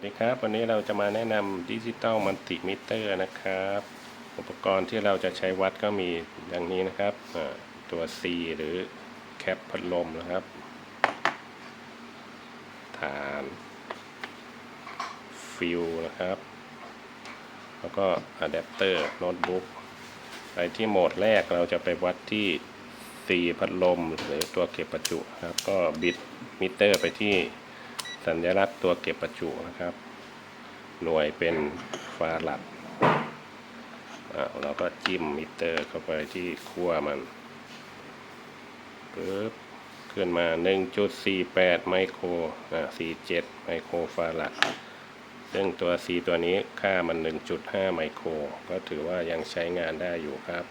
วัสดีครับ วันนี้เราจะมาแนะนำดิจิตอลมัลติมิเตอร์นะครับ อุปกรณ์ที่เราจะใช้วัดก็มีดังนี้นะครับ ตัว C หรือแคปพัดลมนะครับ ฐานฟิวนะครับ แล้วก็อะแดปเตอร์โน้ตบุ๊กไปที่โหมดแรกเราจะไปวัดที่ C พัดลม หรือตัวเก็บประจุครับ ก็บิดมิเตอร์ไปที่ สัญลักษณ์ตัวเก็บประจุนะครับ หน่วยเป็นฟาลัดเราก็จิ้มมิเตอร์เข้าไปที่ขั้วมันปึ๊บขึ้นมา 1.48 ไมโครอ่า47 ไมโครฟาลัด ซึ่งตัว C ตัวนี้ค่ามัน 1.5 ไมโคร ก็ถือว่ายังใช้งานได้อยู่ครับ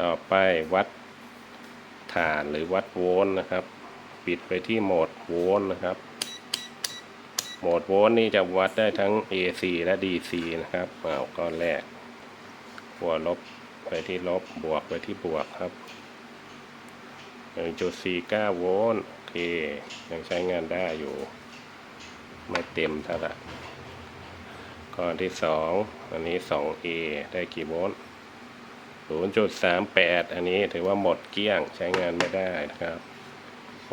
ต่อไปวัดฐานหรือวัดโวลต์นะครับ ปิดไปที่โหมดโวลต์นะครับ โหมดโวลต์นี่จะวัดได้ทั้ง AC และ DC นะครับเอาก้อนแรกหัวลบไปที่ลบบวกไปที่บวกครับ 1.49 โวลต์โอเค ยังใช้งานได้อยู่ ไม่เต็มเท่าไหร่ก้อนที่ 2 อันนี้ 2A ได้กี่โวลต์0.38 อันนี้ถือว่าหมดเกลี้ยงใช้งานไม่ได้นะครับ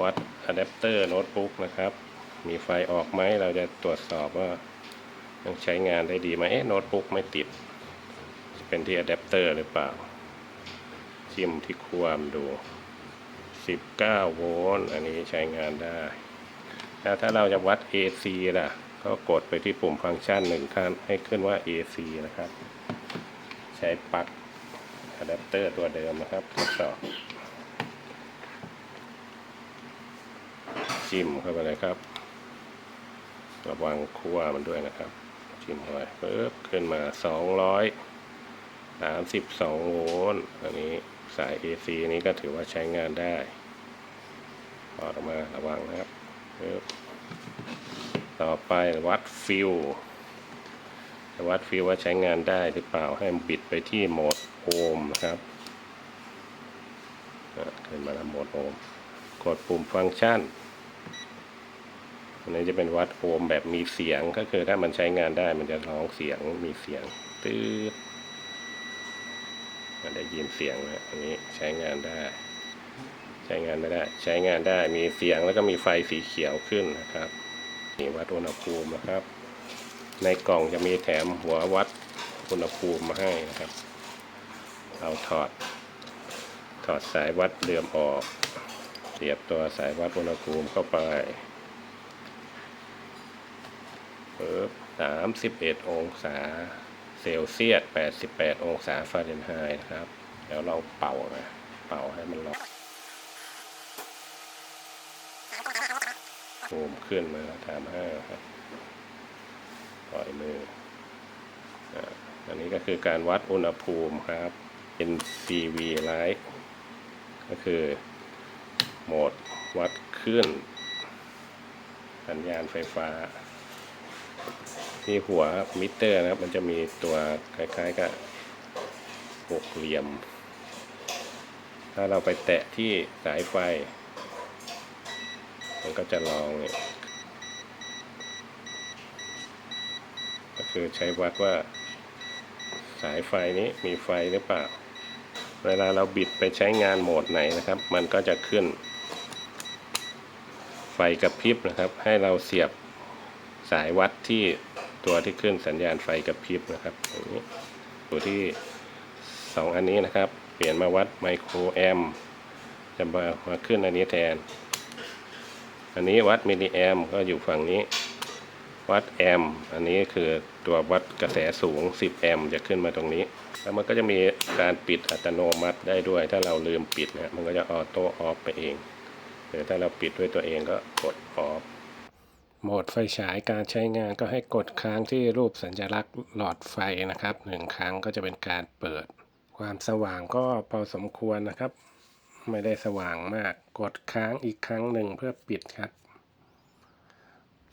วัดอะแดปเตอร์โน้ตบุ๊กนะครับ มีไฟออกไหมเราจะตรวจสอบว่ายังใช้งานได้ดีไหมเอ๊ะโน้ตบุ๊กไม่ติดเป็นที่อะแดปเตอร์หรือเปล่า จิ้มที่ความดู 19 โวลต์อันนี้ใช้งานได้ แล้วถ้าเราจะวัด AC ล่ะ ก็กดไปที่ปุ่มฟังก์ชันหนึ่งครั้งให้ขึ้นว่า AC นะครับ ใช้ปลั๊กอะแดปเตอร์ตัวเดิมนะครับทดสอบ จิ้มเข้าไปเลยครับ ระวังคั่วมันด้วยนะครับ จิ้มเข้าไปปึ๊บขึ้นมา200 32 โวลต์อันนี้สาย AC นี้ก็ถือว่าใช้งานได้อออกมาระวังนะครับปึ๊บต่อไปวัดฟิลวัดฟิลว่าใช้งานได้หรือเปล่าให้มันบิดไปที่โหมดโอห์มนะครับอะขึ้นมาแล้วโหมดโอห์มกดปุ่มฟังก์ชัน อันนี้จะเป็นวัดโอห์มแบบมีเสียงก็คือถ้ามันใช้งานได้มันจะร้องเสียงมีเสียงตื้ดมันได้ยินเสียงนะอันนี้ใช้งานได้ ใช้งานไม่ได้ ใช้งานได้มีเสียงแล้วก็มีไฟสีเขียวขึ้นนะครับนี่วัดอุณหภูมินะครับ ในกล่องจะมีแถมหัววัดอุณหภูมิมาให้นะครับ เอาถอด ถอดสายวัดเดิมออกเสียบตัวสายวัดอุณหภูมิเข้าไป ปึ๊บสามสิบเอ็ดองศาเซลเซียสแปดสิบแปดองศาฟาเรนไฮต์นะครับ แล้วเราเป่านะเป่าให้มันร้อนภูมิขึ้นมาถามห้าครับปล่อยมืออันนี้ก็คือการวัดอุณหภูมิครับ NCV Light ก็คือโหมดวัดคลื่นสัญญาณไฟฟ้า ที่หัวมิเตอร์นะครับ มันจะมีตัวคล้ายๆกับหกเหลี่ยม ถ้าเราไปแตะที่สายไฟ มันก็จะลองเนี่ยก็คือใช้วัดว่า สายไฟนี้มีไฟหรือเปล่า เวลาเราบิดไปใช้งานโหมดไหนนะครับ มันก็จะขึ้น ไฟกระพริบนะครับ ให้เราเสียบสายวัดที่ ตัวที่ขึ้นสัญญาณไฟกระพริบนะครับอย่างนี้อยู่ที่สองอันนี้นะครับ เปลี่ยนมาวัดไมโครแอมจะมามาขึ้นอันนี้แทน อันนี้วัดมิลลิแอมก็อยู่ฝั่งนี้ วัดแอมอันนี้คือตัววัดกระแสสูง 10 แอมจะขึ้นมาตรงนี้ แล้วมันก็จะมีการปิดอัตโนมัติได้ด้วย ถ้าเราลืมปิดนะมันก็จะออโต้ออฟไปเองหรือถ้าเราปิดด้วยตัวเองก็กดออฟ โหมดไฟฉายการใช้งานก็ให้กดค้างที่รูปสัญลักษณ์หลอดไฟนะครับหนึ่งครั้งก็จะเป็นการเปิด ความสว่างก็พอสมควรนะครับ ไม่ได้สว่างมาก กดค้างอีกครั้งหนึ่งเพื่อปิดครับ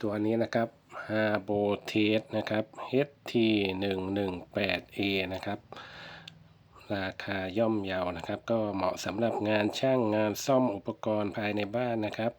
ตัวนี้นะครับ h a b o t e s นะครับ HT 1 1 8 A นะครับ ราคาย่อมเยานะครับ ก็เหมาะสำหรับงานช่างงานซ่อมอุปกรณ์ภายในบ้านนะครับ